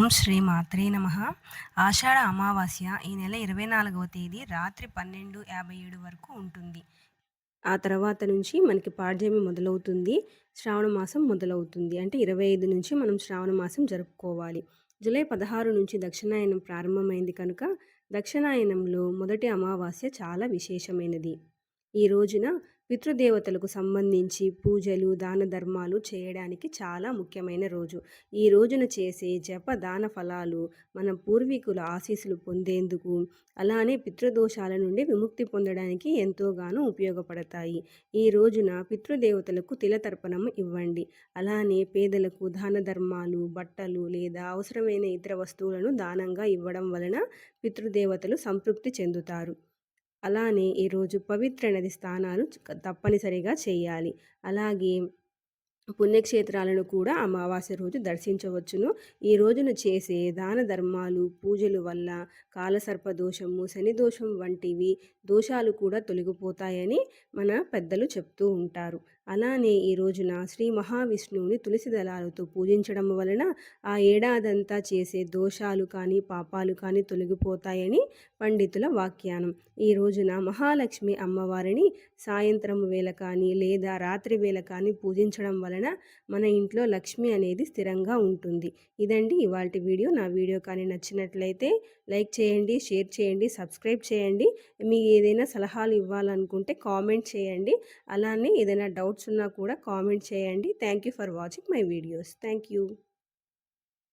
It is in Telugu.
ఓం శ్రీ మాత్రే నమ. ఆషాఢ అమావాస్య ఈ నెల ఇరవై నాలుగవ తేదీ రాత్రి పన్నెండు యాభై ఏడు వరకు ఉంటుంది. ఆ తర్వాత నుంచి మనకి పాడ్యమి మొదలవుతుంది. శ్రావణ మాసం మొదలవుతుంది. అంటే ఇరవై ఐదు నుంచి మనం శ్రావణ మాసం జరుపుకోవాలి. జూలై పదహారు నుంచి దక్షిణాయనం ప్రారంభమైంది కనుక దక్షిణాయనంలో మొదటి అమావాస్య చాలా విశేషమైనది. ఈ రోజున పితృదేవతలకు సంబంధించి పూజలు దాన ధర్మాలు చేయడానికి చాలా ముఖ్యమైన రోజు. ఈ రోజున చేసే జప దాన ఫలాలు మన పూర్వీకుల ఆశీస్సులు పొందేందుకు అలానే పితృదోషాల నుండి విముక్తి పొందడానికి ఎంతోగానో ఉపయోగపడతాయి. ఈ రోజున పితృదేవతలకు తిలతర్పణం ఇవ్వండి. అలానే పేదలకు దాన ధర్మాలు బట్టలు లేదా అవసరమైన ఇతర వస్తువులను దానంగా ఇవ్వడం వలన పితృదేవతలు సంతృప్తి చెందుతారు. అలానే ఈరోజు పవిత్ర నది స్నానాలు తప్పనిసరిగా చేయాలి. అలాగే పుణ్యక్షేత్రాలను కూడా అమావాస్య రోజు దర్శించవచ్చును. ఈ రోజున చేసే దాన ధర్మాలు పూజలు వల్ల కాలసర్ప దోషము శని దోషం వంటివి దోషాలు కూడా తొలగిపోతాయని మన పెద్దలు చెప్తూ ఉంటారు. అలానే ఈ రోజున శ్రీ మహావిష్ణువుని తులసి దళాలతో పూజించడం వలన ఆ ఏడాదంతా చేసే దోషాలు కానీ పాపాలు కానీ తొలగిపోతాయని పండితుల వ్యాఖ్యానం. ఈ రోజున మహాలక్ష్మి అమ్మవారిని సాయంత్రం వేళ కానీ లేదా రాత్రి వేళ కానీ పూజించడం వలన మన ఇంట్లో లక్ష్మి అనేది స్థిరంగా ఉంటుంది. ఇదండి ఇవాళ వీడియో. నా వీడియో కానీ నచ్చినట్లయితే లైక్ చేయండి షేర్ చేయండి సబ్స్క్రైబ్ చేయండి. మీకు ఏదైనా సలహాలు ఇవ్వాలనుకుంటే కామెంట్ చేయండి. అలానే ఏదైనా డౌట్స్ ఉన్నా కూడా కామెంట్ చేయండి. Thank you for watching my videos. Thank you